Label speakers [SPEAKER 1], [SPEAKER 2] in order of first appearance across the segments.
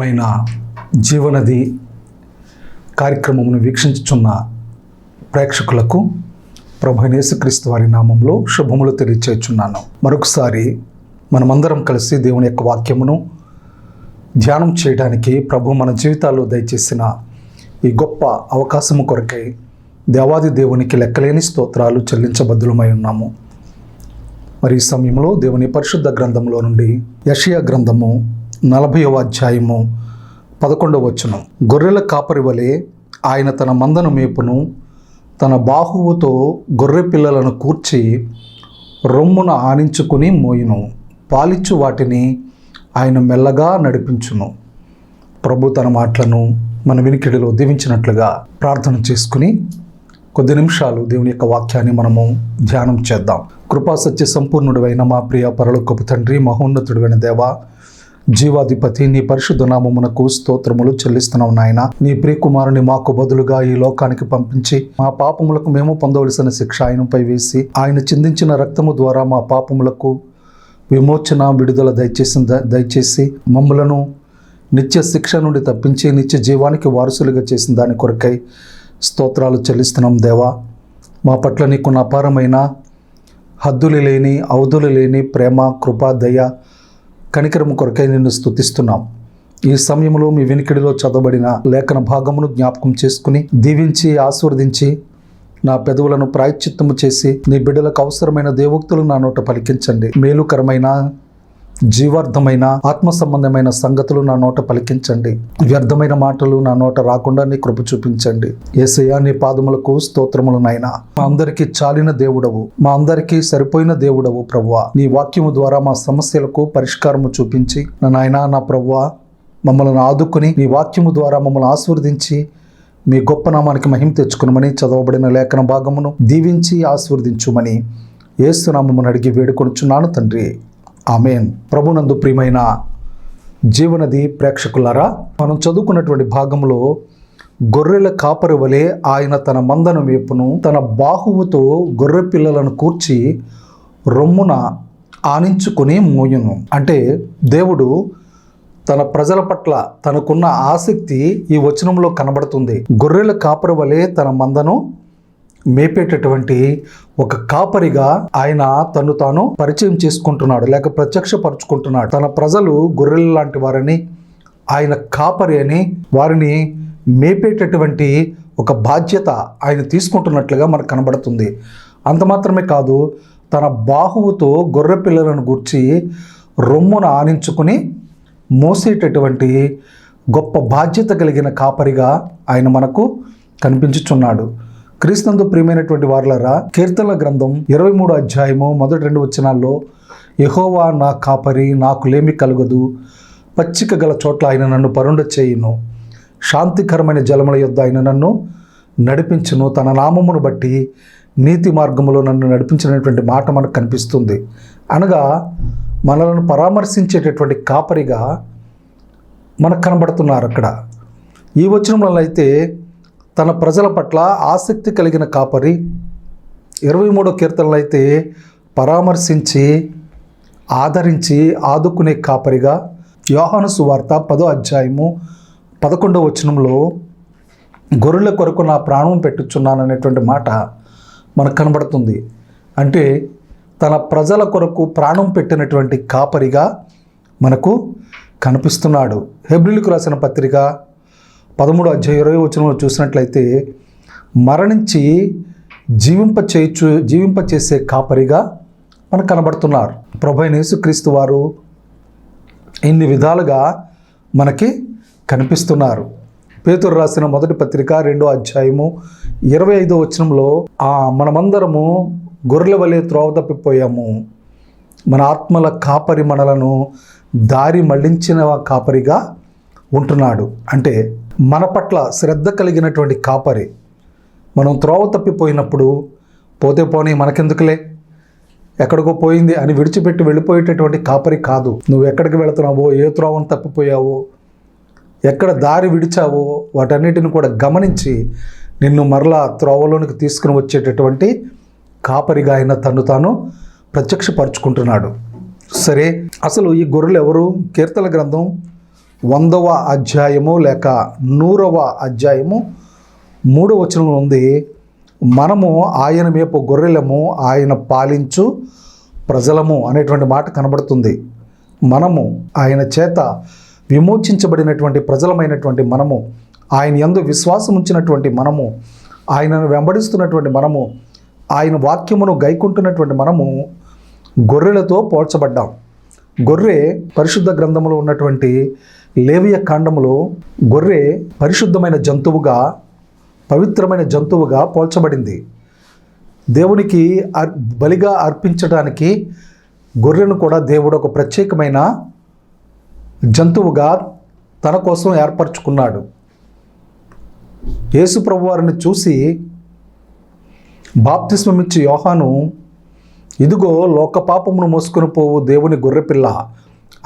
[SPEAKER 1] ప్రియమైన జీవనది కార్యక్రమమును వీక్షించుచున్న ప్రేక్షకులకు ప్రభునేసుక్రీస్తు వారి నామంలో శుభములు తెలియచేస్తున్నాను మరొకసారి మనమందరం కలిసి దేవుని యొక్క వాక్యమును ధ్యానం చేయడానికి ప్రభు మన జీవితాల్లో దయచేసిన ఈ గొప్ప అవకాశము కొరకై దేవాది దేవునికి లెక్కలేని స్తోత్రాలు చెల్లించబద్దులమై ఉన్నాము. మరి ఈ సమయంలో దేవుని పరిశుద్ధ గ్రంథంలో నుండి యషియా గ్రంథము నలభైవ అధ్యాయము పదకొండవ వచనం. గొర్రెల కాపరి వలె ఆయన తన మందను మేపును తన బాహువుతో గొర్రె పిల్లలను కూర్చి రొమ్మున ఆనించుకుని మోయును. పాలిచ్చు వాటిని ఆయన మెల్లగా నడిపించును. ప్రభు తన మాటలను మన వినికిడిలో దీవించినట్లుగా ప్రార్థన చేసుకుని కొద్ది నిమిషాలు దేవుని యొక్క వాక్యాన్ని మనము ధ్యానం చేద్దాం. కృపా సత్య సంపూర్ణుడైన మా ప్రియ పరలోకపు తండ్రి మహోన్నతుడైన దేవ జీవాధిపతి నీ పరిశుద్ధ నామమునకు స్తోత్రములు చెల్లిస్తున్నాం నాయన. నీ ప్రియకుమారుని మాకు బదులుగా ఈ లోకానికి పంపించి మా పాపములకు మేము పొందవలసిన శిక్ష ఆయనపై వేసి ఆయన చిందించిన రక్తము ద్వారా మా పాపములకు విమోచన విడుదల దయచేసి దయచేసి మమ్మలను నిత్య శిక్ష నుండి తప్పించి నిత్య జీవానికి వారసులుగా చేసిన దాని కొరకై స్తోత్రాలు చెల్లిస్తున్నాం దేవా. మా పట్ల నీకున్న అపారమైన హద్దులు లేని అవధులు లేని ప్రేమ కృప దయ కనికరము కొరకై నిన్ను స్థుతిస్తున్నాం ఈ సమయంలో మీ వెనుకడిలో చదవబడిన లేఖన భాగమును జ్ఞాపకం చేసుకుని దీవించి ఆస్వాదించి నా పెదవులను ప్రాయశ్చిత్తము చేసి నీ బిడ్డలకు అవసరమైన దేవోక్తులు నా నోట పలికించండి. మేలుకరమైన జీవార్థమైన ఆత్మ సంబంధమైన సంగతులు నా నోట పలికించండి. వ్యర్థమైన మాటలు నా నోట రాకుండా నీ కృప చూపించండి. ఏసయ్యా నీ పాదములకు స్తోత్రములు నాయనా. మా అందరికీ చాలిన దేవుడవు. మా అందరికీ సరిపోయిన దేవుడవు ప్రవ్వా నీ వాక్యము ద్వారా మా సమస్యలకు పరిష్కారము చూపించి నా నాయనా నా ప్రవ్వా మమ్మల్ని ఆదుకుని నీ వాక్యము ద్వారా మమ్మల్ని ఆశీర్వదించి మీ గొప్ప నామానికి మహిమ తెచ్చుకునమని చదవబడిన లేఖన భాగమును దీవించి ఆశీర్వదించుమని ఏసునామమును అడిగి వేడుకొనుచున్నాను తండ్రి. ఆమెన్. ప్రభునందు ప్రియమైన జీవనది ప్రేక్షకులారా మనం చదువుకున్నటువంటి భాగంలో గొర్రెల కాపరి వలె ఆయన తన మందను మేపును తన బాహువుతో గొర్రె పిల్లలను కూర్చి రొమ్మున ఆనించుకుని మోయును. అంటే దేవుడు తన ప్రజల పట్ల తనకున్న ఆసక్తి ఈ వచనంలో కనబడుతుంది. గొర్రెల కాపరి వలె తన మందను మేపేటటువంటి ఒక కాపరిగా ఆయన తను తాను పరిచయం చేసుకుంటున్నాడు లేక ప్రత్యక్షపరుచుకుంటున్నాడు. తన ప్రజలు గొర్రెల లాంటి వారని ఆయన కాపరి అని వారిని మేపేటటువంటి ఒక బాధ్యత ఆయన తీసుకుంటున్నట్లుగా మనకు కనబడుతుంది. అంత మాత్రమే కాదు తన బాహువుతో గొర్రె పిల్లలను గుర్చి రొమ్మున ఆనించుకుని మోసేటటువంటి గొప్ప బాధ్యత కలిగిన కాపరిగా ఆయన మనకు కనిపించుచున్నాడు. క్రీస్తునందు ప్రియమైనటువంటి వారులరా కీర్తనల గ్రంథం ఇరవై మూడు అధ్యాయము మొదటి రెండు వచనాల్లో యహోవా నా కాపరి నాకు లేమి పచ్చిక గల చోట్ల ఆయన నన్ను పరుండ చేయును. శాంతికరమైన జలముల యొద్ద ఆయన నన్ను నడిపించును. తన నామమును బట్టి నీతి మార్గములో నన్ను నడిపించినటువంటి మాట మనకు కనిపిస్తుంది. అనగా మనలను పరామర్శించేటటువంటి కాపరిగా మనకు కనబడుతున్నారు అక్కడ. ఈ వచనంలో అయితే తన ప్రజల పట్ల ఆసక్తి కలిగిన కాపరి. ఇరవై మూడో కీర్తనలు అయితే పరామర్శించి ఆదరించి ఆదుకునే కాపరిగా యోహాను సువార్త పదో అధ్యాయము పదకొండవ వచనంలో గొర్రెల కొరకు నా ప్రాణం పెట్టుచున్నాను అనేటువంటి మాట మనకు కనబడుతుంది. అంటే తన ప్రజల కొరకు ప్రాణం పెట్టినటువంటి కాపరిగా మనకు కనిపిస్తున్నాడు. హెబ్రిల్కు రాసిన పత్రిక పదమూడు అధ్యాయ ఇరవై వచనంలో చూసినట్లయితే మరణించి జీవింప చేయచ్చు జీవింప చేసే కాపరిగా మనకు కనబడుతున్నారు. ప్రభైన యేసుక్రీస్తు వారు ఇన్ని విధాలుగా మనకి కనిపిస్తున్నారు. పేతురు రాసిన మొదటి పత్రిక రెండో అధ్యాయము ఇరవై ఐదో వచనంలో ఆ మనమందరము గొర్రెల వలె త్రోవ తప్పిపోయాము. మన ఆత్మల కాపరి మనలను దారి మళ్ళించిన కాపరిగా ఉంటున్నాడు. అంటే మన పట్ల శ్రద్ధ కలిగినటువంటి కాపరి. మనం త్రోవ తప్పిపోయినప్పుడు పోతే పోనీ మనకెందుకులే? ఎక్కడికో పోయింది అని విడిచిపెట్టి వెళ్ళిపోయేటటువంటి కాపరి కాదు. నువ్వు ఎక్కడికి వెళుతున్నావో ఏ త్రోవను తప్పిపోయావో ఎక్కడ దారి విడిచావో వాటన్నిటిని కూడా గమనించి నిన్ను మరలా త్రోవలోనికి తీసుకుని వచ్చేటటువంటి కాపరిగా ఆయన తను తాను ప్రత్యక్షపరుచుకుంటున్నాడు. సరే అసలు ఈ గొర్రెలు ఎవరు? కీర్తన గ్రంథం వందవ అధ్యాయము లేక నూరవ అధ్యాయము మూడవ వచనంలో ఉంది మనము ఆయన మేపు గొర్రెలము ఆయన పాలించు ప్రజలము అనేటువంటి మాట కనబడుతుంది. మనము ఆయన చేత విమోచించబడినటువంటి ప్రజలమైనటువంటి మనము ఆయన యందు విశ్వాసం ఉంచినటువంటి మనము ఆయనను వెంబడిస్తున్నటువంటి మనము ఆయన వాక్యమును గైకుంటున్నటువంటి మనము గొర్రెలతో పోల్చబడ్డాం. గొర్రె పరిశుద్ధ గ్రంథంలో ఉన్నటువంటి లేవియ కాండములో గొర్రె పరిశుద్ధమైన జంతువుగా పవిత్రమైన జంతువుగా పోల్చబడింది. దేవునికి అర్ బలిగా అర్పించడానికి గొర్రెను కూడా దేవుడు ఒక ప్రత్యేకమైన జంతువుగా తన కోసం ఏర్పరచుకున్నాడు. యేసుప్రభు వారిని చూసి బాప్తిస్మమిచ్చి యోహాను ఇదిగో లోక పాపమును మోసుకొని పోవు దేవుని గొర్రెపిల్ల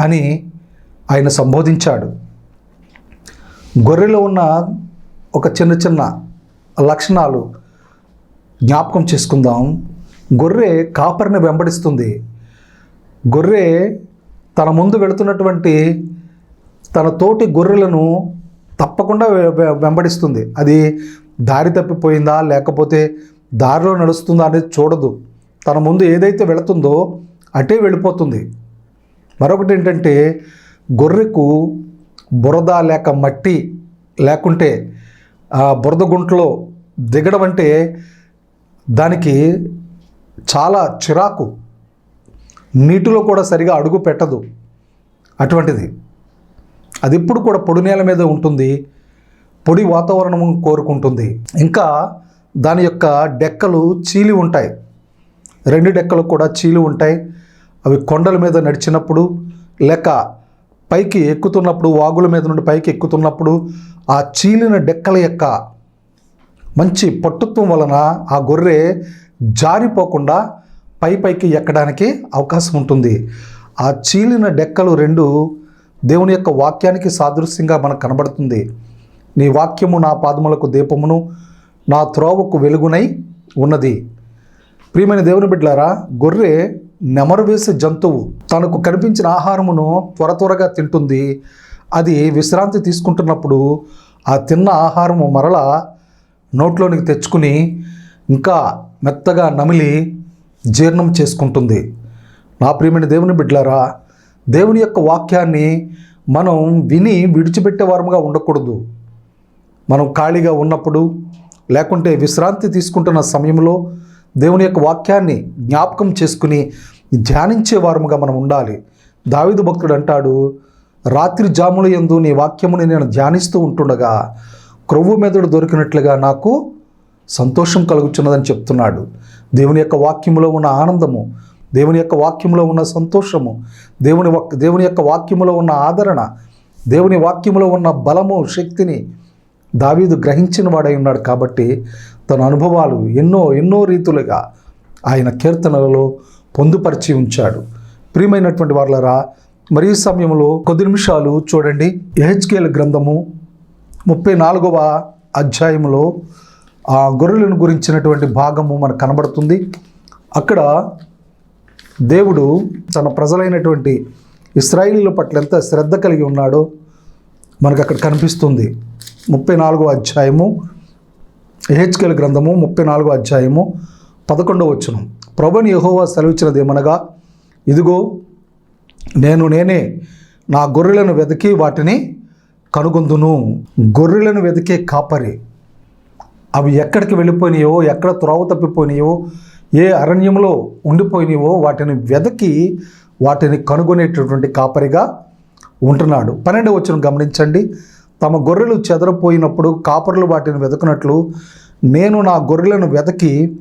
[SPEAKER 1] అని ఆయన సంబోధించాడు. గొర్రెలో ఉన్న ఒక చిన్న చిన్న లక్షణాలు జ్ఞాపకం చేసుకుందాం. గొర్రె కాపరిని వెంబడిస్తుంది. గొర్రె తన ముందు వెళుతున్నటువంటి తన తోటి గొర్రెలను తప్పకుండా వె- వె- వెంబడిస్తుంది. అది దారి తప్పిపోయిందా లేకపోతే దారిలో నడుస్తుందా అనేది చూడదు. తన ముందు ఏదైతే వెళుతుందో అటే వెళ్ళిపోతుంది. మరొకటి ఏంటంటే గొర్రెకు బురద లేక మట్టి లేకుంటే ఆ బురద గుంటలో దిగడం అంటే దానికి చాలా చిరాకు. నీటిలో కూడా సరిగా అడుగు పెట్టదు అటువంటిది. అది ఎప్పుడు కూడా పొడి నేల మీద ఉంటుంది పొడి వాతావరణం కోరుకుంటుంది. ఇంకా దాని యొక్క డెక్కలు చీలి ఉంటాయి. రెండు డెక్కలు కూడా చీలి ఉంటాయి. అవి కొండల మీద నడిచినప్పుడు లేక పైకి ఎక్కుతున్నప్పుడు వాగుల మీద నుండి పైకి ఎక్కుతున్నప్పుడు ఆ చీలిన డెక్కల యొక్క మంచి పట్టుత్వం వలన ఆ గొర్రె జారిపోకుండా పై పైకి ఎక్కడానికి అవకాశం ఉంటుంది. ఆ చీలిన డెక్కలు రెండు దేవుని యొక్క వాక్యానికి సాదృశ్యంగా మనకు కనబడుతుంది. నీ వాక్యము నా పాదములకు దీపమును నా త్రోవకు వెలుగునై ఉన్నది. ప్రియమైన దేవుని బిడ్డలారా గొర్రె నెమరు వేసే జంతువు తనకు కనిపించిన ఆహారమును త్వర త్వరగా తింటుంది. అది విశ్రాంతి తీసుకుంటున్నప్పుడు ఆ తిన్న ఆహారము మరలా నోట్లోనికి తెచ్చుకుని ఇంకా మెత్తగా నమిలి జీర్ణం చేసుకుంటుంది. నా ప్రియమైన దేవుని బిడ్డలారా దేవుని యొక్క వాక్యాన్ని మనం విని విడిచిపెట్టే వారముగా ఉండకూడదు. మనం ఖాళీగా ఉన్నప్పుడు లేకుంటే విశ్రాంతి తీసుకుంటున్న సమయంలో దేవుని యొక్క వాక్యాన్ని జ్ఞాపకం చేసుకుని ధ్యానించే వారముగా మనం ఉండాలి. దావిదు భక్తుడు అంటాడు రాత్రి జాముల యందు నీ వాక్యముని నేను ధ్యానిస్తూ ఉంటుండగా క్రొవ్వు మెదడు దొరికినట్లుగా నాకు సంతోషం కలుగుచున్నదని చెప్తున్నాడు. దేవుని యొక్క వాక్యములో ఉన్న ఆనందము దేవుని యొక్క వాక్యములో ఉన్న సంతోషము దేవుని వాక్ దేవుని యొక్క వాక్యములో ఉన్న ఆదరణ దేవుని వాక్యములో ఉన్న బలము శక్తిని దావీదు గ్రహించిన వాడై ఉన్నాడు కాబట్టి తన అనుభవాలు ఎన్నో ఎన్నో రీతులుగా ఆయన కీర్తనలలో పొందుపరిచి ఉంచాడు. ప్రియమైనటువంటి వార్లరా మరి సమయంలో కొద్ది నిమిషాలు చూడండి. ఎహెచ్కేల గ్రంథము ముప్పై నాలుగవ అధ్యాయంలో ఆ గొర్రెలను గురించినటువంటి భాగము మనకు కనబడుతుంది. అక్కడ దేవుడు తన ప్రజలైనటువంటి ఇస్రాయిలీల పట్ల ఎంత శ్రద్ధ కలిగి ఉన్నాడో మనకు అక్కడ కనిపిస్తుంది. ముప్పై నాలుగో అధ్యాయము ఎహెచ్కెల్ గ్రంథము ముప్పై నాలుగో అధ్యాయము పదకొండవ వచ్చును ప్రభుని యహోవా సెలవిచ్చినది ఏమనగా ఇదిగో నేను నేనే నా గొర్రెలను వెతికి వాటిని కనుగొందును. గొర్రెలను వెతికే కాపరి. అవి ఎక్కడికి వెళ్ళిపోయినాయో ఎక్కడ త్రోవ తప్పిపోయినాయో ఏ అరణ్యంలో ఉండిపోయినాయో వాటిని వెదకి వాటిని కనుగొనేటటువంటి కాపరిగా ఉంటున్నాడు. పన్నెండు వచ్చిన గమనించండి. తమ గొర్రెలు చెదరపోయినప్పుడు కాపరులు వాటిని వెతకున్నట్లు నేను నా గొర్రెలను వెతకి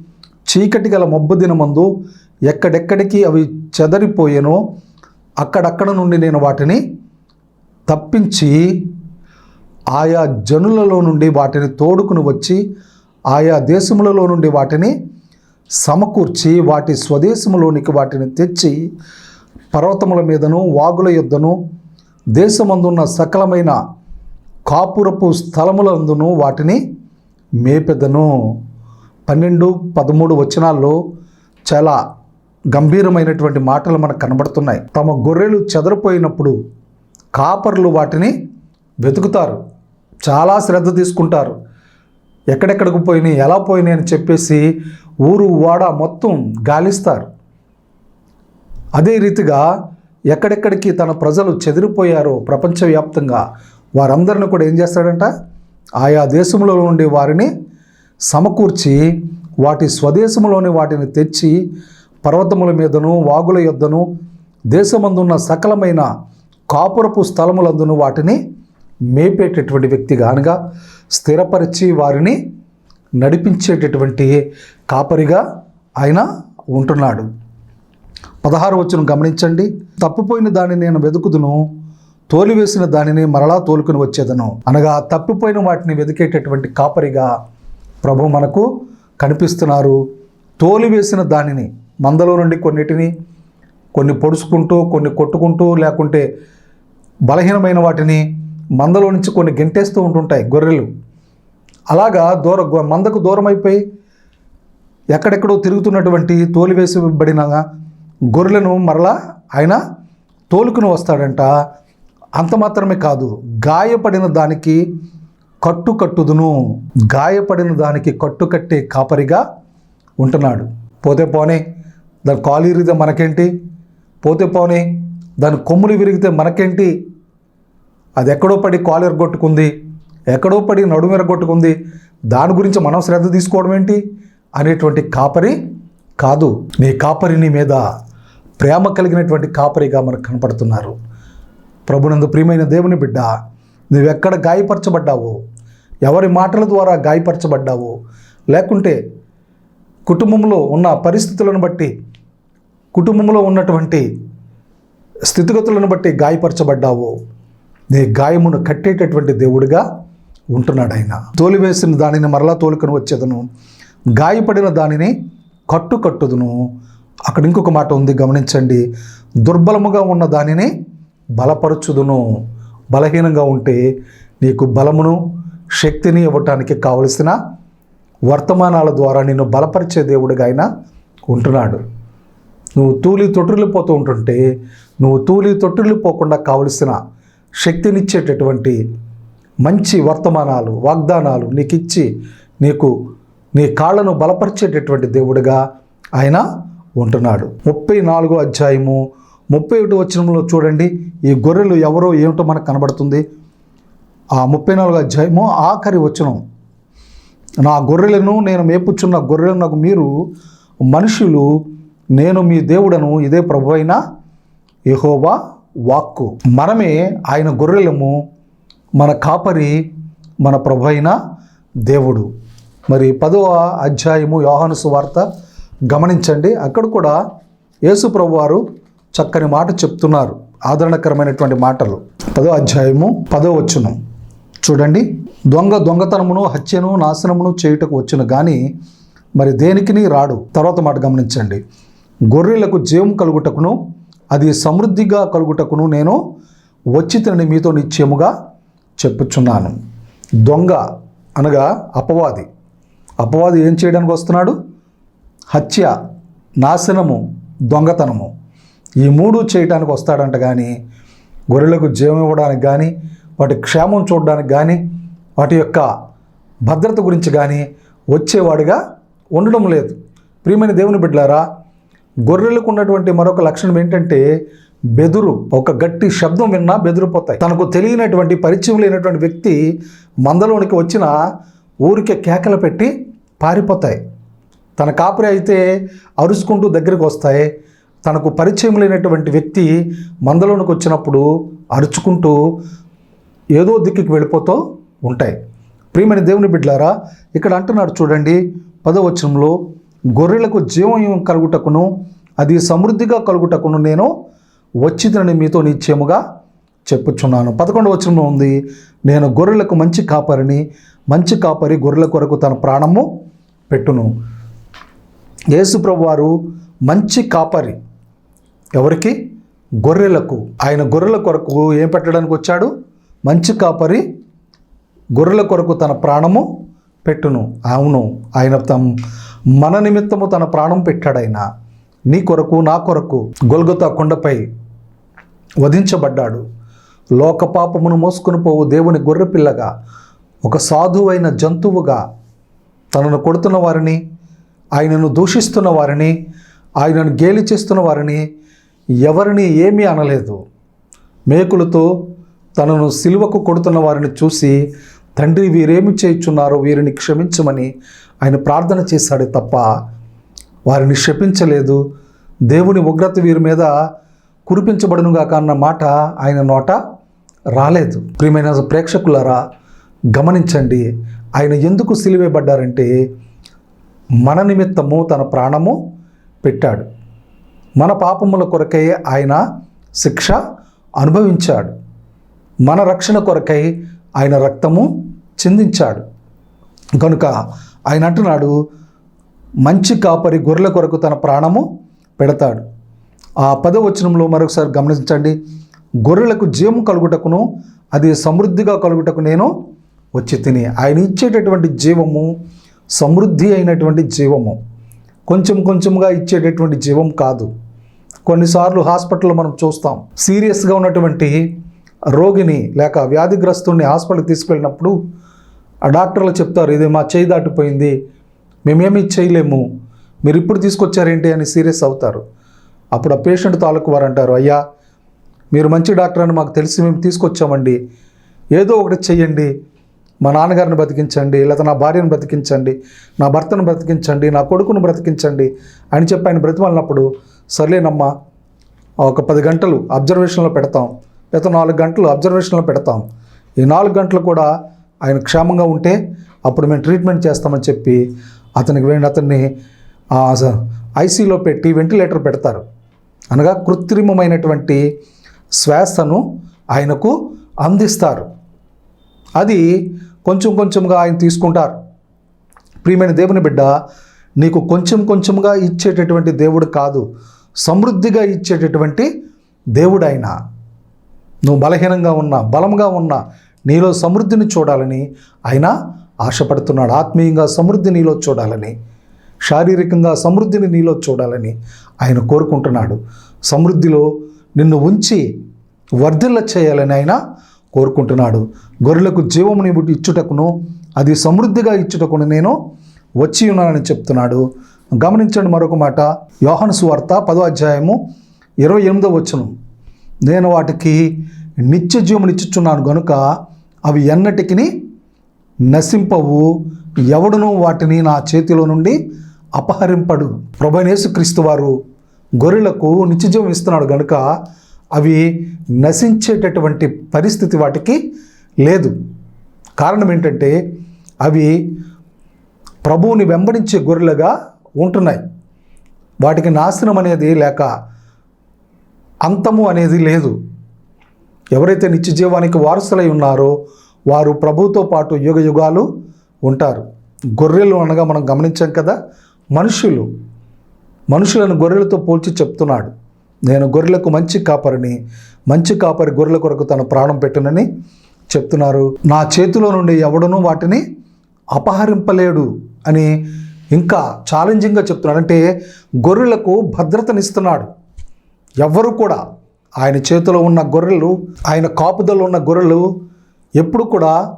[SPEAKER 1] చీకటి గల మబ్బు దినమందు ఎక్కడెక్కడికి అవి చెదరిపోయేనో అక్కడక్కడ నుండి నేను వాటిని తప్పించి ఆయా జనులలో నుండి వాటిని తోడుకుని వచ్చి ఆయా దేశములలో నుండి వాటిని సమకూర్చి వాటి స్వదేశములోనికి వాటిని తెచ్చి పర్వతముల మీదను వాగుల యొద్దను దేశమందున్న సకలమైన కాపురపు స్థలములందును వాటిని మేపెదను. పన్నెండు పదమూడు వచనాల్లో చాలా గంభీరమైనటువంటి మాటలు మనకు కనబడుతున్నాయి. తమ గొర్రెలు చెదరిపోయినప్పుడు కాపర్లు వాటిని వెతుకుతారు. చాలా శ్రద్ధ తీసుకుంటారు. ఎక్కడెక్కడికి పోయినాయి ఎలా పోయినాయి అని చెప్పేసి ఊరు వాడ మొత్తం గాలిస్తారు. అదే రీతిగా ఎక్కడెక్కడికి తన ప్రజలు చెదిరిపోయారో ప్రపంచవ్యాప్తంగా వారందరిని కూడా ఏం చేస్తాడంట? ఆయా దేశంలో ఉండే వారిని సమకూర్చి వాటి స్వదేశంలోని వాటిని తెచ్చి పర్వతముల మీదను వాగుల యొద్దను దేశమందున్న సకలమైన కాపురపు స్థలములందును వాటిని మేపేటటువంటి వ్యక్తిగా అనగా స్థిరపరిచి వారిని నడిపించేటటువంటి కాపరిగా ఆయన ఉంటున్నాడు. పదహారు వచ్చిన గమనించండి. తప్పిపోయిన దానిని నేను వెతుకుదును తోలివేసిన దానిని మరలా తోలుకుని వచ్చేదను. అనగా తప్పిపోయిన వాటిని వెతికేటటువంటి కాపరిగా ప్రభు మనకు కనిపిస్తున్నారు. తోలివేసిన దానిని మందలో నుండి కొన్నిటిని కొన్ని పొడుచుకుంటూ కొన్ని కొట్టుకుంటూ లేకుంటే బలహీనమైన వాటిని మందలో నుంచి కొన్ని గెంటేస్తూ ఉంటుంటాయి గొర్రెలు. అలాగా దూర మందకు దూరం అయిపోయి ఎక్కడెక్కడో తిరుగుతున్నటువంటి తోలివేసబడిన గొర్రెలను మరలా ఆయన తోలుకుని వస్తాడంట. అంత మాత్రమే కాదు గాయపడిన దానికి కట్టు కట్టుదును గాయపడిన దానికి కట్టు కట్టే కాపరిగా ఉంటున్నాడు. పోతే పోనే దాని కాలు ఇరిగితే మనకేంటి? పోతే పోనే దాని కొమ్ములు విరిగితే మనకేంటి? అది ఎక్కడో పడి కాలు ఎరగొట్టుకుంది ఎక్కడో పడి నడుము ఎరగొట్టుకుంది దాని గురించి మనం శ్రద్ధ తీసుకోవడం ఏంటి? అనేటువంటి కాపరి కాదు. నీ కాపరిని మీద ప్రేమ కలిగినటువంటి కాపరిగా మనకు కనపడుతున్నారు. ప్రభునందు ప్రియమైన దేవుని బిడ్డ నువ్వెక్కడ గాయపరచబడ్డావో ఎవరి మాటల ద్వారా గాయపరచబడ్డావో? లేకుంటే కుటుంబంలో ఉన్న పరిస్థితులను బట్టి కుటుంబంలో ఉన్నటువంటి స్థితిగతులను బట్టి గాయపరచబడ్డావో? నీ గాయమును కట్టేటటువంటి దేవుడిగా ఉంటున్నాడు ఆయన. తోలివేసిన దానిని మరలా తోలుకొని వచ్చేదను. గాయపడిన దానిని కట్టు కట్టుదును అక్కడ ఇంకొక మాట ఉంది గమనించండి. దుర్బలముగా ఉన్న దానిని బలపరచుదును. బలహీనంగా ఉంటే నీకు బలమును శక్తిని ఇవ్వటానికి కావలసిన వర్తమానాల ద్వారా నిన్ను బలపరిచే దేవుడిగా ఆయన ఉంటున్నాడు. నువ్వు తూలి తొట్టిల్లిపోతూ ఉంటుంటే నువ్వు తూలి తొట్టిల్లిపోకుండా కావలసిన శక్తినిచ్చేటటువంటి మంచి వర్తమానాలు వాగ్దానాలు నీకు ఇచ్చి నీకు నీ కాళ్ళను బలపరిచేటటువంటి దేవుడిగా ఆయన ఉంటున్నాడు. ముప్పై నాలుగో అధ్యాయము ముప్పై ఒకటి వచనంలో చూడండి ఈ గొర్రెలు ఎవరో ఏమిటో మనకు కనబడుతుంది. ఆ ముప్పై నాలుగు అధ్యాయము ఆఖరి వచనం. నా గొర్రెలను నేను మేపుచున్న గొర్రెలకు మీరు మనుషులు నేను మీ దేవుడను ఇదే ప్రభు అయిన యెహోవా వాక్కు. మనమే ఆయన గొర్రెలము మన కాపరి మన ప్రభు అయిన దేవుడు. మరి పదవ అధ్యాయము యోహాను సువార్త గమనించండి. అక్కడ కూడా యేసు ప్రభు వారు చక్కని మాట చెప్తున్నారు. ఆదరణకరమైనటువంటి మాటలు. పదో అధ్యాయము పదో వచ్చును చూడండి. దొంగ దొంగతనమును హత్యను నాశనమును చేయుటకు వచ్చును కానీ మరి దేనికిని రాడు? తర్వాత మాట గమనించండి. గొర్రెలకు జీవం కలుగుటకును అది సమృద్ధిగా కలుగుటకును నేను వచ్చి తినని మీతో నిశ్చయముగా చెప్పుచున్నాను. దొంగ అనగా అపవాది. అపవాది ఏం చేయడానికి వస్తున్నాడు? హత్య నాశనము దొంగతనము ఈ మూడు చేయడానికి వస్తాడంట కానీ గొర్రెలకు జీవం ఇవ్వడానికి కానీ వాటి క్షేమం చూడడానికి కానీ వాటి యొక్క భద్రత గురించి కానీ వచ్చేవాడిగా ఉండడం లేదు. ప్రియమైన దేవుని బిడ్డలారా గొర్రెలకు ఉన్నటువంటి మరొక లక్షణం ఏంటంటే బెదురు ఒక గట్టి శబ్దం విన్నా బెదిరిపోతాయి. తనకు తెలియనటువంటి పరిచయం లేనటువంటి వ్యక్తి మందలోనికి వచ్చిన ఊరికే కేకలు పెట్టి పారిపోతాయి. తన కాపురి అయితే అరుచుకుంటూ దగ్గరికి వస్తాయి. తనకు పరిచయం లేనటువంటి వ్యక్తి మందలోనికి వచ్చినప్పుడు అరుచుకుంటూ ఏదో దిక్కుకి వెళ్ళిపోతూ ఉంటాయి. ప్రియమైన దేవుని బిడ్డలారా ఇక్కడ అంటున్నాడు చూడండి పదవచనంలో గొర్రెలకు జీవం కలుగుటకును అది సమృద్ధిగా కలుగుటకును నేను వచ్చిదని మీతో నిశ్చయముగా చెప్పుచున్నాను. పదకొండవ వచనంలో ఉంది నేను గొర్రెలకు మంచి కాపరిని మంచి కాపరి గొర్రెల కొరకు తన ప్రాణము పెట్టును. యేసుప్రభు వారు మంచి కాపరి ఎవరికి? గొర్రెలకు. ఆయన గొర్రెల కొరకు ఏం పెట్టడానికి వచ్చాడు? మంచి కాపరి గొర్రెల కొరకు తన ప్రాణము పెట్టును. అవును ఆయన తమ మన నిమిత్తము తన ప్రాణం పెట్టాడైనా. నీ కొరకు నా కొరకు గొల్గొతా కొండపై వధించబడ్డాడు. లోక పాపమును మోసుకుని పోవు దేవుని గొర్రెపిల్లగా ఒక సాధువైన జంతువుగా తనను కొడుతున్న వారిని ఆయనను దూషిస్తున్న వారిని ఆయనను గేలి చేస్తున్న వారిని ఎవరిని ఏమీ అనలేదు. మేకులతో తనను సిలువకు కొడుతున్న వారిని చూసి తండ్రి వీరేమి చేయుచున్నారో వీరిని క్షమించమని ఆయన ప్రార్థన చేశాడు తప్ప వారిని శపించలేదు. దేవుని ఉగ్రత వీరి మీద కురిపించబడునుగాక అన్న మాట ఆయన నోట రాలేదు. ప్రియమైన ప్రేక్షకులారా గమనించండి ఆయన ఎందుకు సిలివేయబడ్డారంటే మన నిమిత్తము తన ప్రాణము పెట్టాడు. మన పాపముల కొరకై ఆయన శిక్ష అనుభవించాడు. మన రక్షణ కొరకై ఆయన రక్తము చిందించాడు. కనుక ఆయన అంటున్నాడు మంచి కాపరి గొర్రెల కొరకు తన ప్రాణము పెడతాడు. ఆ పదవచనంలో మరొకసారి గమనించండి గొర్రెలకు జీవం కలుగుటకును అది సమృద్ధిగా కలుగుటకు నేను వచ్చి తిని ఆయన ఇచ్చేటటువంటి జీవము సమృద్ధి అయినటువంటి జీవము కొంచెం కొంచెంగా ఇచ్చేటటువంటి జీవం కాదు. కొన్నిసార్లు హాస్పిటల్లో మనం చూస్తాం సీరియస్గా ఉన్నటువంటి రోగిని లేక వ్యాధిగ్రస్తుడిని హాస్పిటల్కి తీసుకెళ్ళినప్పుడు ఆ డాక్టర్లు చెప్తారు ఇది మా చేయి దాటిపోయింది మేమేమీ చేయలేము మీరు ఇప్పుడు తీసుకొచ్చారేంటి? అని సీరియస్ అవుతారు. అప్పుడు ఆ పేషెంట్ తాలూకు వారు అంటారు అయ్యా మీరు మంచి డాక్టర్ అని మాకు తెలిసి మేము తీసుకొచ్చామండి. ఏదో ఒకటి చెయ్యండి. మా నాన్నగారిని బ్రతికించండి లేదా నా భార్యను బ్రతికించండి నా భర్తను బ్రతికించండి నా కొడుకును బ్రతికించండి అని చెప్పి ఆయన బ్రతిమాలినప్పుడు సర్లేనమ్మా ఒక పది గంటలు అబ్జర్వేషన్లో పెడతాం. లేదా నాలుగు గంటలు అబ్జర్వేషన్లో పెడతాం. ఈ నాలుగు గంటలు కూడా ఆయన క్షేమంగా ఉంటే అప్పుడు మేము ట్రీట్మెంట్ చేస్తామని చెప్పి అతనికి వెళ్ళి అతన్ని ఐసీలో పెట్టి వెంటిలేటర్ పెడతారు. అనగా కృత్రిమమైనటువంటి శ్వాసను ఆయనకు అందిస్తారు. అది కొంచెం కొంచెంగా ఆయన తీసుకుంటారు. ప్రియమైన దేవుని బిడ్డ నీకు కొంచెం కొంచెంగా ఇచ్చేటటువంటి దేవుడు కాదు. సమృద్ధిగా ఇచ్చేటటువంటి దేవుడు ఆయన నువ్వు బలహీనంగా ఉన్నా బలంగా ఉన్నా నీలో సమృద్ధిని చూడాలని ఆయన ఆశపడుతున్నాడు ఆత్మీయంగా సమృద్ధి నీలో చూడాలని శారీరకంగా సమృద్ధిని నీలో చూడాలని ఆయన కోరుకుంటున్నాడు. సమృద్ధిలో నిన్ను ఉంచి వర్ధిల్ల చేయాలని ఆయన కోరుకుంటున్నాడు. గొర్రెలకు జీవముని ఇచ్చుటకును అది సమృద్ధిగా ఇచ్చుటకును నేను వచ్చి ఉన్నానని చెప్తున్నాడు. గమనించండి మరొక మాట యోహన్ సువార్త పదో అధ్యాయము ఇరవై ఎనిమిదో వచ్చును నేను వాటికి నిత్య జీవమునిచ్చుచున్నాను గనుక అవి ఎన్నటికి నశింపవు. ఎవడును వాటిని నా చేతిలో నుండి అపహరింపడు. ప్రభనేసు క్రీస్తు వారు గొర్రెలకు నిత్యజీవం ఇస్తున్నాడు కనుక అవి నశించేటటువంటి పరిస్థితి వాటికి లేదు. కారణం ఏంటంటే అవి ప్రభువుని వెంబడించే గొర్రెలుగా ఉంటున్నాయి. వాటికి నాశనం అనేది లేక అంతము అనేది లేదు. ఎవరైతే నిత్యజీవానికి వారసులై ఉన్నారో వారు ప్రభుతో పాటు యుగ యుగాలు ఉంటారు. గొర్రెలు అనగా మనం గమనించాం కదా మనుషులు. మనుషులను గొర్రెలతో పోల్చి చెప్తున్నాడు. నేను గొర్రెలకు మంచి కాపరిని మంచి కాపరి గొర్రెల కొరకు తన ప్రాణం పెట్టునని చెప్తున్నారు. నా చేతిలో నుండి ఎవడనూ వాటిని అపహరింపలేడు అని ఇంకా ఛాలెంజింగ్గా చెప్తున్నాడు. అంటే గొర్రెలకు భద్రతనిస్తున్నాడు. ఎవ్వరు కూడా ఆయన చేతిలో ఉన్న గొర్రెలు ఆయన కాపుదలు ఉన్న గొర్రెలు ఎప్పుడు కూడా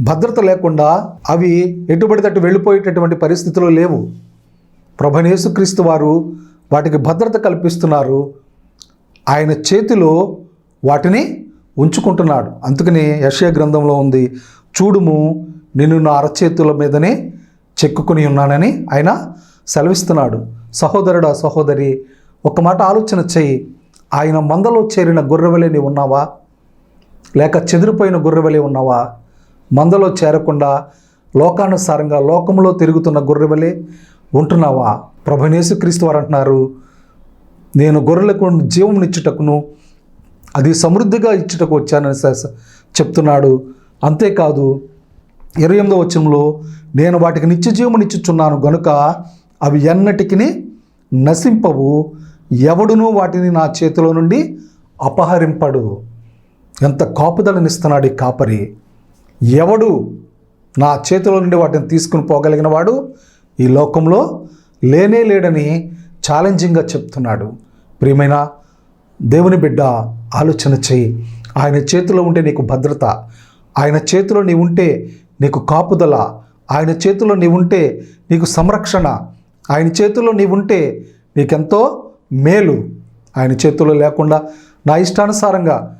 [SPEAKER 1] భద్రత లేకుండా అవి ఎటుబడితే వెళ్ళిపోయేటటువంటి పరిస్థితులు లేవు. ప్రభనేసుక్రీస్తు వారు వాటికి భద్రత కల్పిస్తున్నారు. ఆయన చేతిలో వాటిని ఉంచుకుంటున్నాడు. అందుకని యశయ గ్రంథంలో ఉంది చూడుము నిన్ను నా అరచేతుల మీదనే చెక్కుకుని ఉన్నానని ఆయన సెలవిస్తున్నాడు. సహోదరుడా సహోదరి ఒక మాట ఆలోచన చెయ్యి ఆయన మందలో చేరిన గొర్రెవలే నీవు ఉన్నావా? లేక చెదిరిపోయిన గొర్రెవలే ఉన్నావా? మందలో చేరకుండా లోకానుసారంగా లోకంలో తిరుగుతున్న గొర్రెవలే ఉంటున్నావా? ప్రభనేసుక్రీస్తు వారు అంటున్నారు నేను గొర్రెలకు జీవమునిచ్చుటకును అది సమృద్ధిగా ఇచ్చుటకు వచ్చానని చెప్తున్నాడు. అంతేకాదు ఇరవై ఎనిమిదో వచనంలో నేను వాటికి నిత్య జీవమునిచ్చుచున్నాను గనుక అవి ఎన్నటికి నశింపవు. ఎవడునూ వాటిని నా చేతిలో నుండి అపహరింపడు. ఎంత కాపుదలనిస్తున్నాడు ఈ కాపరి. ఎవడు నా చేతిలో నుండి వాటిని తీసుకుని పోగలిగిన వాడు ఈ లోకంలో లేనే లేడని ఛాలెంజింగ్గా చెప్తున్నాడు. ప్రియమైన దేవుని బిడ్డ ఆలోచన చేయి ఆయన చేతిలో ఉంటే నీకు భద్రత. ఆయన చేతిలో నీ ఉంటే నీకు కాపుదల. ఆయన చేతిలో నీ ఉంటే నీకు సంరక్షణ. ఆయన చేతిలో నీ ఉంటే నీకెంతో మేలు ఆయన చేతుల్లో లేకుండా నా ఇష్టానుసారంగా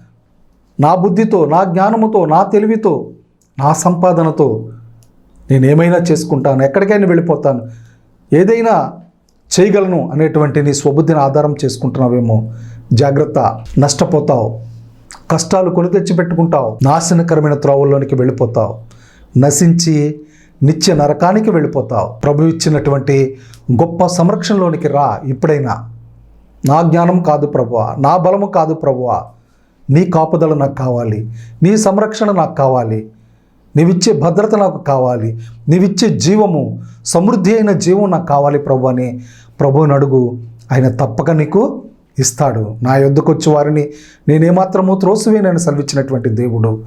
[SPEAKER 1] నా బుద్ధితో నా జ్ఞానముతో నా తెలివితో నా సంపాదనతో నేనేమైనా చేసుకుంటాను ఎక్కడికైనా వెళ్ళిపోతాను ఏదైనా చేయగలను అనేటువంటి నీ స్వబుద్ధిని ఆధారం చేసుకుంటున్నావేమో జాగ్రత్త నష్టపోతావు కష్టాలు కొని తెచ్చిపెట్టుకుంటావు నాశనకరమైన త్రోవల్లోనికి వెళ్ళిపోతావు నశించి నిత్య నరకానికి వెళ్ళిపోతావు. ప్రభు ఇచ్చినటువంటి గొప్ప సంరక్షణలోనికి రా ఇప్పుడైనా. నా జ్ఞానం కాదు ప్రభువ నా బలము కాదు ప్రభువ. నీ కాపుదల నాకు కావాలి నీ సంరక్షణ నాకు కావాలి నీవిచ్చే భద్రత నాకు కావాలి నీవిచ్చే జీవము సమృద్ధి అయిన జీవం నాకు కావాలి ప్రభు అని ప్రభువుని అడుగు. ఆయన తప్పక నీకు ఇస్తాడు. నా యొద్దకు వచ్చి వారిని నేనేమాత్రము త్రోసివేనని సెలవిచ్చినటువంటి దేవుడు.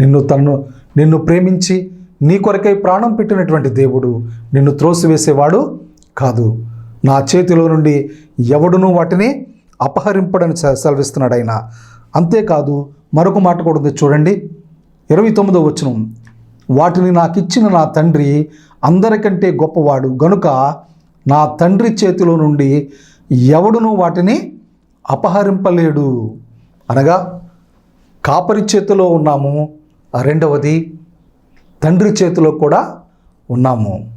[SPEAKER 1] నిన్ను తను నిన్ను ప్రేమించి నీ కొరకై ప్రాణం పెట్టినటువంటి దేవుడు. నిన్ను త్రోసివేసేవాడు కాదు. నా చేతిలో నుండి ఎవడునూ వాటిని అపహరింపడని సె- సెలవిస్తున్నాడు ఆయన. అంతేకాదు మరొక మాట కూడా ఉంది చూడండి. ఇరవై తొమ్మిదో వచ్చిన వాటిని నాకు ఇచ్చిన నా తండ్రి అందరికంటే గొప్పవాడు. గనుక నా తండ్రి చేతిలో నుండి ఎవడును వాటిని అపహరింపలేడు. అనగా కాపరి చేతిలో ఉన్నాము. రెండవది తండ్రి చేతిలో కూడా ఉన్నాము.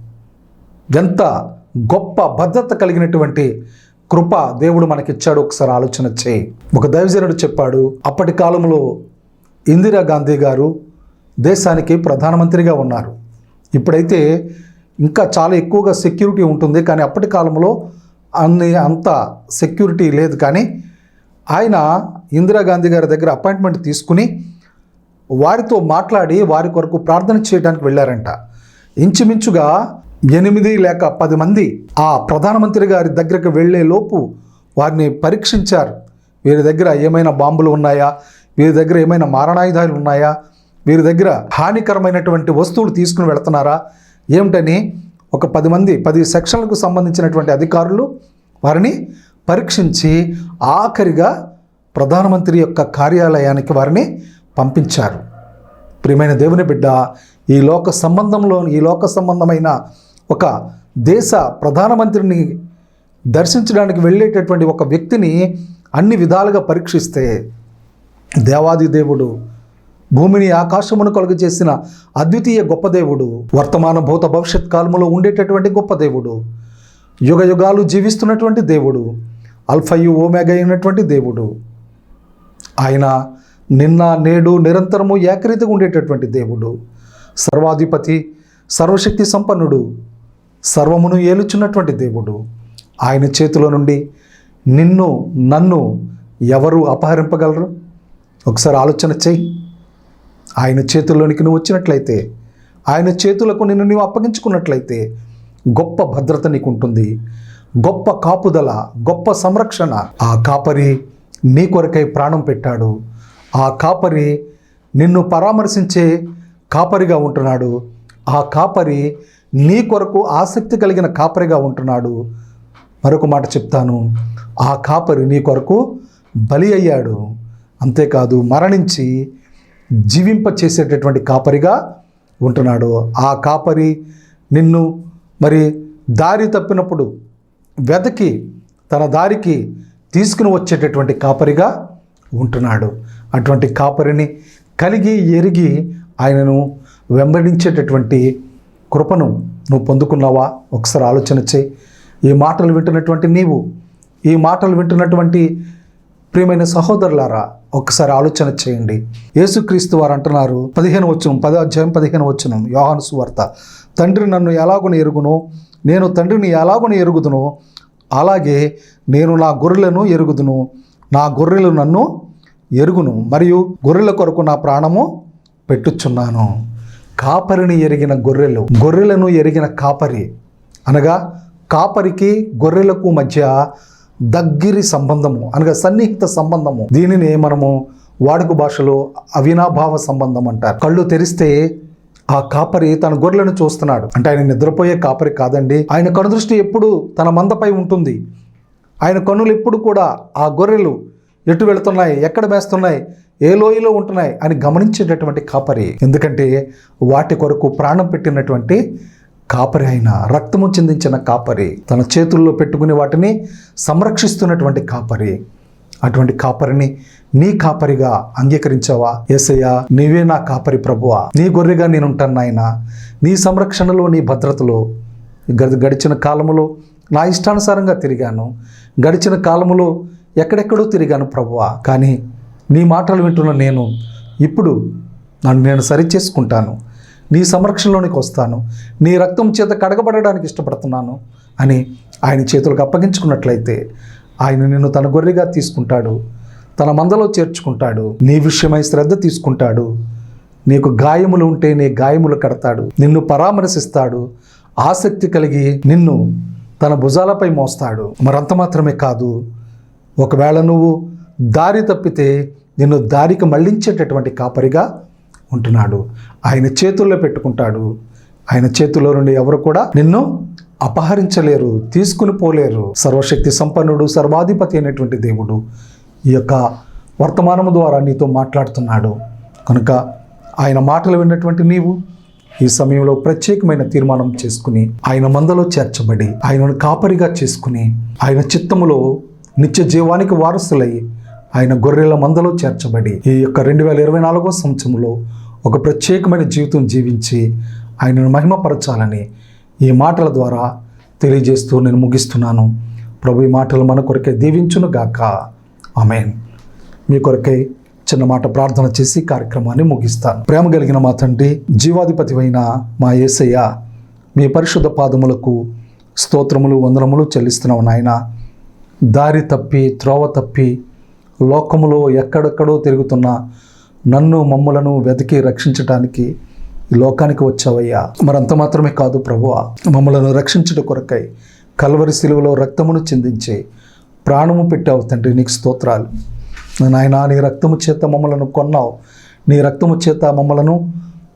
[SPEAKER 1] ఎంత గొప్ప భద్రత కలిగినటువంటి కృప దేవుడు మనకిచ్చాడు. ఒకసారి ఆలోచన చేయి. ఒక దైవజనుడు చెప్పాడు అప్పటి కాలంలో ఇందిరా గాంధీ గారు దేశానికి ప్రధానమంత్రిగా ఉన్నారు. ఇప్పుడైతే ఇంకా చాలా ఎక్కువగా సెక్యూరిటీ ఉంటుంది. కానీ అప్పటి కాలంలో అన్ని అంత సెక్యూరిటీ లేదు. కానీ ఆయన ఇందిరాగాంధీ గారి దగ్గర అపాయింట్మెంట్ తీసుకుని వారితో మాట్లాడి వారి కొరకు ప్రార్థన చేయడానికి వెళ్ళారంట. ఇంచుమించుగా ఎనిమిది లేక పది మంది ఆ ప్రధానమంత్రి గారి దగ్గరకు వెళ్ళేలోపు వారిని పరీక్షించారు. వీరి దగ్గర ఏమైనా బాంబులు ఉన్నాయా? వీరి దగ్గర ఏమైనా మారణాయుధాలు ఉన్నాయా? వీరి దగ్గర హానికరమైనటువంటి వస్తువులు తీసుకుని వెళుతున్నారా? ఏమిటని ఒక పది మంది పది సెక్షన్లకు సంబంధించినటువంటి అధికారులు వారిని పరీక్షించి ఆఖరిగా ప్రధానమంత్రి యొక్క కార్యాలయానికి వారిని పంపించారు. ప్రియమైన దేవుని బిడ్డ ఈ లోక సంబంధంలో ఈ లోక సంబంధమైన ఒక దేశ ప్రధానమంత్రిని దర్శించడానికి వెళ్ళేటటువంటి ఒక వ్యక్తిని అన్ని విధాలుగా పరీక్షిస్తే దేవాది దేవుడు భూమిని ఆకాశమును కలుగు చేసిన అద్వితీయ గొప్ప దేవుడు వర్తమాన భూత భవిష్యత్ కాలంలో ఉండేటటువంటి గొప్ప దేవుడు యుగ యుగాలు జీవిస్తున్నటువంటి దేవుడు అల్ఫయు ఓమెగ అయినటువంటి దేవుడు ఆయన నిన్న నేడు నిరంతరము ఏకరీతిగా ఉండేటటువంటి దేవుడు సర్వాధిపతి సర్వశక్తి సంపన్నుడు సర్వమును ఏలుచున్నటువంటి దేవుడు. ఆయన చేతిలో నుండి నిన్ను నన్ను ఎవరు అపహరింపగలరు? ఒకసారి ఆలోచన చెయ్యి ఆయన చేతుల్లోనికి నువ్వు వచ్చినట్లయితే ఆయన చేతులకు నిన్ను నువ్వు అప్పగించుకున్నట్లయితే గొప్ప భద్రత నీకు ఉంటుంది గొప్ప కాపుదల గొప్ప సంరక్షణ ఆ కాపరి నీ కొరకై ప్రాణం పెట్టాడు. ఆ కాపరి నిన్ను పరామర్శించే కాపరిగా ఉంటున్నాడు. ఆ కాపరి నీ కొరకు ఆసక్తి కలిగిన కాపరిగా ఉంటున్నాడు. మరొక మాట చెప్తాను. ఆ కాపరి నీ కొరకు బలి అయ్యాడు. అంతేకాదు మరణించి జీవింప చేసేటటువంటి కాపరిగా ఉంటున్నాడు. ఆ కాపరి నిన్ను మరి దారి తప్పినప్పుడు వెతకి తన దారికి తీసుకుని వచ్చేటటువంటి కాపరిగా ఉంటున్నాడు. అటువంటి కాపరిని కలిగి ఎరిగి ఆయనను వెంబడించేటటువంటి కృపను నువ్వు పొందుకున్నావా? ఒకసారి ఆలోచన చేయి. ఈ మాటలు వింటున్నటువంటి నీవు ఈ మాటలు వింటున్నటువంటి ప్రియమైన సహోదరులారా ఒక్కసారి ఆలోచన చేయండి. యేసుక్రీస్తు వారు అంటున్నారు పదిహేను వచ్చును పదో అధ్యాయం పదిహేను వచ్చును యోహాను సువార్త. తండ్రి నన్ను ఎలాగున ఎరుగును? నేను తండ్రిని ఎలాగున ఎరుగుదును? అలాగే నేను నా గొర్రెలను ఎరుగుదును. నా గొర్రెలు నన్ను ఎరుగును మరియు గొర్రెల కొరకు నా ప్రాణము పెట్టుచున్నాను. కాపరిని ఎరిగిన గొర్రెలు. గొర్రెలను ఎరిగిన కాపరి. అనగా కాపరికి గొర్రెలకు మధ్య దగ్గిరి సంబంధము అనగా సన్నిహిత సంబంధము. దీనిని మనము వాడుక భాషలో అవినాభావ సంబంధం అంటారు. కళ్ళు తెరిస్తే ఆ కాపరి తన గొర్రెలను చూస్తున్నాడు. అంటే ఆయన నిద్రపోయే కాపరి కాదండి. ఆయన కనుదృష్టి ఎప్పుడు తన మందపై ఉంటుంది. ఆయన కన్నులు ఎప్పుడు కూడా ఆ గొర్రెలు ఎటు వెళుతున్నాయి ఎక్కడ వేస్తున్నాయి ఏ లోయలో ఉంటున్నాయి అని గమనించేటటువంటి కాపరి. ఎందుకంటే వాటి కొరకు ప్రాణం పెట్టినటువంటి కాపరి అయిన రక్తము చెందించిన కాపరి తన చేతుల్లో పెట్టుకుని వాటిని సంరక్షిస్తున్నటువంటి కాపరి. అటువంటి కాపరిని నీ కాపరిగా అంగీకరించావా? ఏసయ్యా నీవే నా కాపరి ప్రభువా. నీ గొర్రెగా నేను ఉంటాను నాయన. నీ సంరక్షణలో నీ భద్రతలో గడిచిన కాలములో నా ఇష్టానుసారంగా తిరిగాను. గడిచిన కాలములో ఎక్కడెక్కడో తిరిగాను ప్రభువా. కానీ నీ మాటలు వింటున్న నేను ఇప్పుడు నన్ను నేను సరిచేసుకుంటాను. నీ సంరక్షణలోనికి వస్తాను. నీ రక్తం చేత కడగబడడానికి ఇష్టపడుతున్నాను అని ఆయన చేతులకు అప్పగించుకున్నట్లయితే ఆయన నిన్ను తన గొర్రెగా తీసుకుంటాడు. తన మందలో చేర్చుకుంటాడు. నీ విషయమై శ్రద్ధ తీసుకుంటాడు. నీకు గాయములు ఉంటే నీ గాయములు కడతాడు. నిన్ను పరామర్శిస్తాడు. ఆసక్తి కలిగి నిన్ను తన భుజాలపై మోస్తాడు. మరంత మాత్రమే కాదు ఒకవేళ నువ్వు దారి తప్పితే నిన్ను దారికి మళ్ళించేటటువంటి కాపరిగా ఉంటున్నాడు. ఆయన చేతుల్లో పెట్టుకుంటాడు. ఆయన చేతుల్లో నుండి ఎవరు కూడా నిన్ను అపహరించలేరు తీసుకుని పోలేరు. సర్వశక్తి సంపన్నుడు సర్వాధిపతి అయినటువంటి దేవుడు ఈ యొక్క వర్తమానము ద్వారా నీతో మాట్లాడుతున్నాడు. కనుక ఆయన మాటలు విన్నటువంటి నీవు ఈ సమయంలో ప్రత్యేకమైన తీర్మానం చేసుకుని ఆయన మందలో చేర్చబడి ఆయనను కాపరిగా చేసుకుని ఆయన చిత్తములో నిత్య జీవానికి వారసులై ఆయన గొర్రెల మందలో చేర్చబడి ఈ యొక్క రెండు వేల ఇరవై నాలుగో సంవత్సరంలో ఒక ప్రత్యేకమైన జీవితం జీవించి ఆయనను మహిమపరచాలని ఈ మాటల ద్వారా తెలియజేస్తూ నేను ముగిస్తున్నాను. ప్రభు ఈ మాటలు మన కొరకే దీవించును గాక. ఆమెన్. మీ కొరకై చిన్న మాట ప్రార్థన చేసి కార్యక్రమాన్ని ముగిస్తాను. ప్రేమ కలిగిన మా తండ్రి జీవాధిపతి అయిన మా యేసయ్య మీ పరిశుద్ధ పాదములకు స్తోత్రములు వందనములు చెల్లిస్తున్నాం నాయన. దారి తప్పి త్రోవ తప్పి లోకములో ఎక్కడెక్కడో తిరుగుతున్న నన్ను మమ్ములను వెతికి రక్షించటానికి ఈ లోకానికి వచ్చావయ్యా. మరంత మాత్రమే కాదు ప్రభువ మమ్మలను రక్షించుట కొరకై కల్వరి శిలువలో రక్తమును చిందించి ప్రాణము పెట్టావు తండ్రి నీకు స్తోత్రాలు. నాయన నీ రక్తము చేత మమ్మలను కొన్నావు. నీ రక్తము చేత మమ్మలను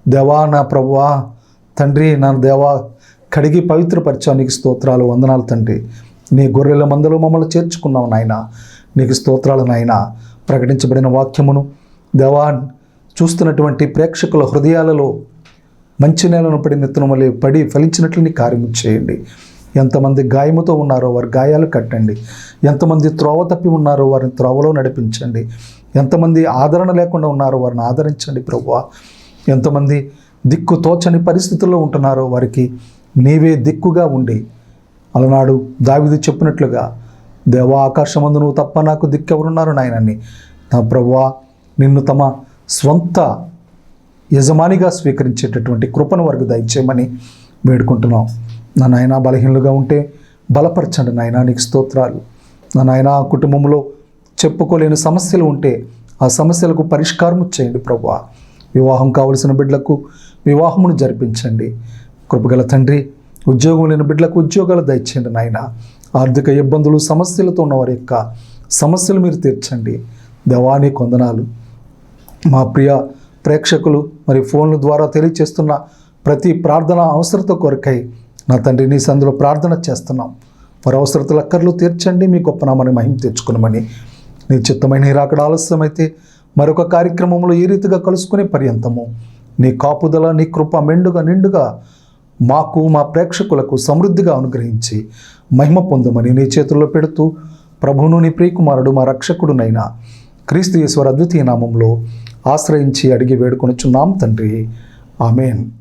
[SPEAKER 1] దేవా నా ప్రభువా తండ్రి నా దేవా కడిగి పవిత్రపరిచావు నీకు స్తోత్రాలు వందనాలు తండ్రి. నీ గొర్రెల మందలో మమ్మల్ని చేర్చుకున్నావు నాయన. నీకు స్తోత్రాలు నాయన ప్రకటించబడిన వాక్యమును. దేవా చూస్తున్నటువంటి ప్రేక్షకుల హృదయాలలో మంచి నేలను పడి విత్తనములే పడి ఫలించినట్లు నీ కార్యము చేయండి. ఎంతమంది గాయముతో ఉన్నారో వారి గాయాలు కట్టండి. ఎంతమంది త్రోవ తప్పి ఉన్నారో వారిని త్రోవలో నడిపించండి. ఎంతమంది ఆదరణ లేకుండా ఉన్నారో వారిని ఆదరించండి ప్రభువ. ఎంతమంది దిక్కు తోచని పరిస్థితుల్లో ఉంటున్నారో వారికి నీవే దిక్కుగా ఉండి. అలనాడు దావిది చెప్పినట్లుగా దేవా ఆకాశమందు నువ్వు తప్ప నాకు దిక్కెవరున్నారు నాయనని నా ప్రభువా నిన్ను తమ స్వంత యజమానిగా స్వీకరించేటటువంటి కృపను వరకు దయచేయమని వేడుకుంటున్నాం. నా నాయన బలహీనులుగా ఉంటే బలపరచండి నాయన నీకు స్తోత్రాలు. నా నాయన కుటుంబంలో చెప్పుకోలేని సమస్యలు ఉంటే ఆ సమస్యలకు పరిష్కారం చేయండి ప్రభు వివాహం కావలసిన బిడ్డలకు వివాహమును జరిపించండి. కృపగల తండ్రి ఉద్యోగం లేని బిడ్డలకు ఉద్యోగాలు దయచేయండి నాయన. ఆర్థిక ఇబ్బందులు సమస్యలతో ఉన్న వారి యొక్క సమస్యలు మీరు తీర్చండి. దేవాని కొందనాలు. మా ప్రియ ప్రేక్షకులు మరి ఫోన్ల ద్వారా తెలియచేస్తున్న ప్రతి ప్రార్థన అవసరత కొరకై నా తండ్రి నీ సందులో ప్రార్థన చేస్తున్నాం. వారి అవసరతలు అక్కర్లు తీర్చండి. మీ గొప్ప నామని మహిమ తెచ్చుకునమని. నీ చిత్తమైన ఈ రాకడ ఆలస్యమైతే మరొక కార్యక్రమంలో ఈ రీతిగా కలుసుకునే పర్యంతము. నీ కాపుదల నీ కృప మెండుగా నిండుగా మాకు మా ప్రేక్షకులకు సమృద్ధిగా అనుగ్రహించి మహిమ పొందమని నీ చేతుల్లో పెడుతూ ప్రభువును నీ ప్రియకుమారుడు మా రక్షకుడునైన క్రీస్తు ఈశ్వర అద్వితీయ నామంలో ఆశ్రయించి అడిగి వేడుకొనుచున్నాం తండ్రి. ఆమెన్.